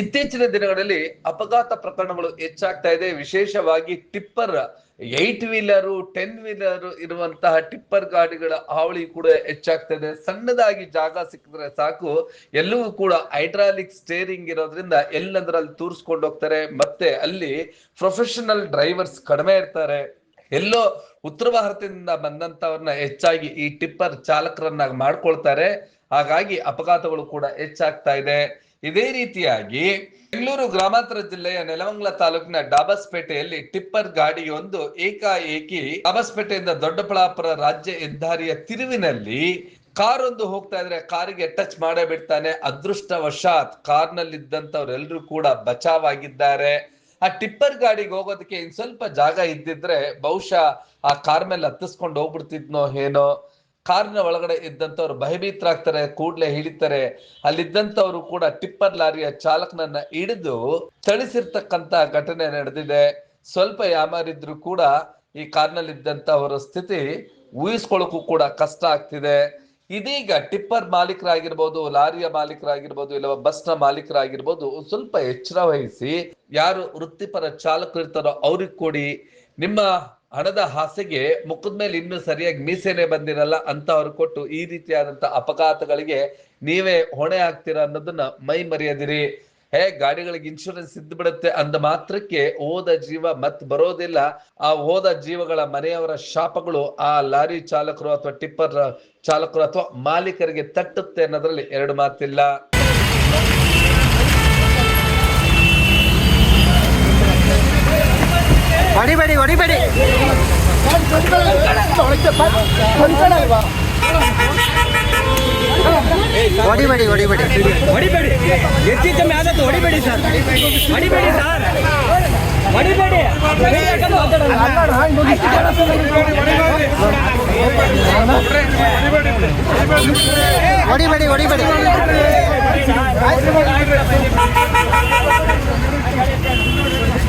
ಇತ್ತೀಚಿನ ದಿನಗಳಲ್ಲಿ ಅಪಘಾತ ಪ್ರಕರಣಗಳು ಹೆಚ್ಚಾಗ್ತಾ ಇದೆ. ವಿಶೇಷವಾಗಿ tipper eight wheeler ten wheeler ಇರುವಂತಹ ಟಿಪ್ಪರ್ ಗಾಡಿಗಳ ಹಾವಳಿ ಕೂಡ ಹೆಚ್ಚಾಗ್ತಾ ಇದೆ. ಸಣ್ಣದಾಗಿ ಜಾಗ ಸಿಕ್ಕಿದ್ರೆ ಸಾಕು. ಎಲ್ಲವೂ ಕೂಡ ಹೈಡ್ರಾಲಿಕ್ ಸ್ಟೇರಿಂಗ್ ಇರೋದ್ರಿಂದ ಎಲ್ಲಂದ್ರಲ್ಲಿ ತೂರಿಸ್ಕೊಂಡು ಹೋಗ್ತಾರೆ. ಮತ್ತೆ ಅಲ್ಲಿ ಪ್ರೊಫೆಷನಲ್ ಡ್ರೈವರ್ಸ್ ಕಡಿಮೆ ಇರ್ತಾರೆ. ಎಲ್ಲೋ ಉತ್ತರ ಭಾರತದಿಂದ ಬಂದಂತವ್ರನ್ನ ಹೆಚ್ಚಾಗಿ ಈ ಟಿಪ್ಪರ್ ಚಾಲಕರನ್ನಾಗಿ ಮಾಡ್ಕೊಳ್ತಾರೆ. ಹಾಗಾಗಿ ಅಪಘಾತಗಳು ಕೂಡ ಹೆಚ್ಚಾಗ್ತಾ ಇದೆ. ಇದೇ ರೀತಿಯಾಗಿ ಬೆಂಗಳೂರು ಗ್ರಾಮಾಂತರ ಜಿಲ್ಲೆಯ ನೆಲಮಂಗಲ ತಾಲೂಕಿನ ಡಾಬಸ್ಪೇಟೆಯಲ್ಲಿ ಟಿಪ್ಪರ್ ಗಾಡಿಯೊಂದು ಏಕಾಏಕಿ ಡಾಬಸ್ಪೇಟೆಯಿಂದ ದೊಡ್ಡಬಳ್ಳಾಪುರ ರಾಜ್ಯ ಹೆದ್ದಾರಿಯ ತಿರುವಿನಲ್ಲಿ ಕಾರ್ ಒಂದು ಹೋಗ್ತಾ ಇದ್ರೆ ಕಾರಿಗೆ ಟಚ್ ಮಾಡೇ ಬಿಡ್ತಾನೆ. ಅದೃಷ್ಟವಶಾತ್ ಕಾರ್ನಲ್ಲಿದ್ದಂಥವ್ರೆಲ್ಲರೂ ಕೂಡ ಬಚಾವಾಗಿದ್ದಾರೆ ಆ ಟಿಪ್ಪರ್ ಗಾಡಿಗೆ ಹೋಗೋದಕ್ಕೆ ಇನ್ ಸ್ವಲ್ಪ ಜಾಗ ಇದ್ದಿದ್ರೆ ಬಹುಶಃ ಆ ಕಾರ್ ಮೇಲೆ ಹತ್ತಿಸ್ಕೊಂಡು ಹೋಗ್ಬಿಡ್ತಿದ್ನೋ ಏನೋ. ಕಾರ್ನ ಒಳಗಡೆ ಇದ್ದಂಥವ್ರು ಭಯಭೀತರಾಗ್ತಾರೆ, ಕೂಡ್ಲೆ ಹಿಡಿತಾರೆ ಅಲ್ಲಿದ್ದಂಥವ್ರು ಕೂಡ ಟಿಪ್ಪರ್ ಲಾರಿಯ ಚಾಲಕನನ್ನ ಹಿಡಿದು ಥಳಿಸಿರ್ತಕ್ಕಂತ ಘಟನೆ ನಡೆದಿದೆ. ಸ್ವಲ್ಪ ಯಾಮಾರಿದ್ರು ಕೂಡ ಈ ಕಾರ್ನಲ್ಲಿದ್ದಂಥವರ ಸ್ಥಿತಿ ಊಹಿಸ್ಕೊಳ್ಳೋಕ್ಕೂ ಕೂಡ ಕಷ್ಟ ಆಗ್ತಿದೆ. ಇದೀಗ ಟಿಪ್ಪರ್ ಮಾಲೀಕರಾಗಿರ್ಬೋದು, ಲಾರಿಯ ಮಾಲೀಕರಾಗಿರ್ಬೋದು ಇಲ್ಲ ಬಸ್ನ ಮಾಲೀಕರಾಗಿರ್ಬೋದು, ಸ್ವಲ್ಪ ಎಚ್ಚರ ವಹಿಸಿ ಯಾರು ವೃತ್ತಿಪರ ಚಾಲಕರು ಇರ್ತಾರೋ ಅವ್ರಿಗೆ ಕೊಡಿ. ನಿಮ್ಮ ಹಣದ ಹಾಸಿಗೆ ಮುಖದ ಮೇಲೆ ಇನ್ನೂ ಸರಿಯಾಗಿ ಮೀಸೆನೆ ಬಂದಿರಲ್ಲ ಅಂತ ಅವ್ರು ಕೊಟ್ಟು ಈ ರೀತಿಯಾದಂತ ಅಪಘಾತಗಳಿಗೆ ನೀವೇ ಹೊಣೆ ಆಗ್ತೀರಾ ಅನ್ನೋದನ್ನ ಮೈ ಮರೆಯದಿರಿ. ಹೇ, ಗಾಡಿಗಳಿಗೆ ಇನ್ಶೂರೆನ್ಸ್ ಇದ್ದು ಬಿಡುತ್ತೆ ಅಂದ ಮಾತ್ರಕ್ಕೆ ಹೋದ ಜೀವ ಮತ್ ಬರೋದಿಲ್ಲ. ಆ ಹೋದ ಜೀವಗಳ ಮನೆಯವರ ಶಾಪಗಳು ಆ ಲಾರಿ ಚಾಲಕರು ಅಥವಾ ಟಿಪ್ಪರ್ ಚಾಲಕರು ಅಥವಾ ಮಾಲೀಕರಿಗೆ ತಟ್ಟುತ್ತೆ ಅನ್ನೋದ್ರಲ್ಲಿ ಎರಡು ಮಾತಿಲ್ಲ. ಹೊಡಿಬೇಡಿ ಹೊಡಿಬೇಡಿ ಹೊಡಿಬೇಡಿ ಹೊಡಿಬೇಡಿ ಹೊಡಿಬೇಡಿ ಹೆಚ್ಚು ಕಮ್ಮಿ ಆದದ್ದು ಹೊಡಿಬೇಡಿ ಸರ್. ಹೊಡಿಬೇಡಿ ಸರ್. ಹೊಡಿಬೇಡಿ ಹೊಡಿಬೇಡಿ ಹೊಡಿಬೇಡಿ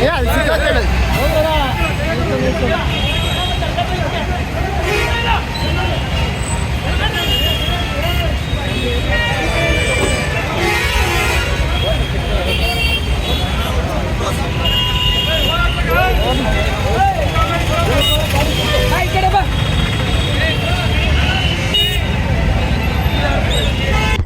ಏ, ಅಲ್ಲಿ ಸಿಕ್ಕಾಕೊಳ್ಳಿ.